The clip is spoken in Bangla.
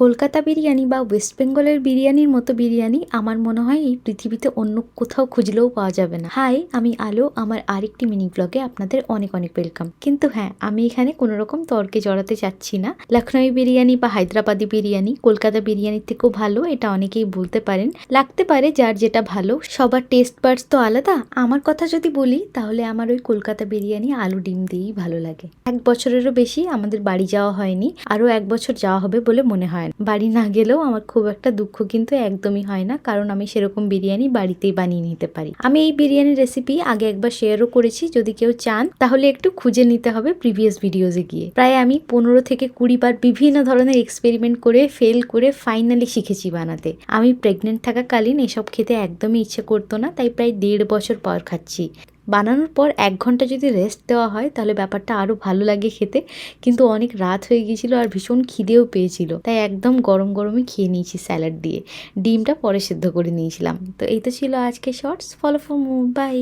কলকাতা বিরিয়ানি বা ওয়েস্ট বেঙ্গলের বিরিয়ানির মতো বিরিয়ানি আমার মনে হয় এই পৃথিবীতে অন্য কোথাও খুঁজলেও পাওয়া যাবে না। হাই, আমি আলো, আমার আরেকটি মিনি ব্লগে আপনাদের অনেক অনেক ওয়েলকাম কিন্তু হ্যাঁ আমি এখানে কোনো রকম তর্কে জড়াতে চাচ্ছি না। লখনৌ বিরিয়ানি বা হায়দ্রাবাদি বিরিয়ানি, কলকাতা বিরিয়ানির থেকেও ভালো, এটা অনেকেই বলতে পারেন। লাগতে পারে যার যেটা ভালো, সবার টেস্ট বার্ডস তো আলাদা। আমার কথা যদি বলি, তাহলে আমার ওই কলকাতা বিরিয়ানি আলু ডিম দিয়েই ভালো লাগে। এক বছরেরও বেশি আমাদের বাড়ি যাওয়া হয়নি, আরও এক বছর যাওয়া হবে বলে মনে হয় না বাড়ি না গেলেও আমার খুব একটা দুঃখ কিন্তু একদমই হয় না, কারণ আমি সেরকম বিরিয়ানি বাড়িতেই বানিয়ে নিতে পারি। আমি এই বিরিয়ানির রেসিপি আগে একবার শেয়ারও করেছি, যদি কেউ চান, তাহলে একটু খুঁজে নিতে হবে প্রিভিয়াস ভিডিওজে গিয়ে। প্রায় আমি পনেরো থেকে কুড়ি বার বিভিন্ন ধরনের এক্সপেরিমেন্ট করে ফেল করে ফাইনালি শিখেছি বানাতে। আমি প্রেগনেন্ট থাকাকালীন এসব খেতে একদমই ইচ্ছে করতো না, তাই প্রায় দেড় বছর পর খাচ্ছি। বানানোর পর এক ঘণ্টা যদি রেস্ট দেওয়া হয়, তাহলে ব্যাপারটা আরও ভালো লাগে খেতে। কিন্তু অনেক রাত হয়ে গিয়েছিল আর ভীষণ খিদেও পেয়েছিল। তাই একদম গরম গরমে খেয়ে নিয়েছি স্যালাড দিয়ে। ডিমটা পরে সেদ্ধ করে নিয়েছিলাম। তো এই তো ছিল আজকে শর্টস ফলো ফর বাই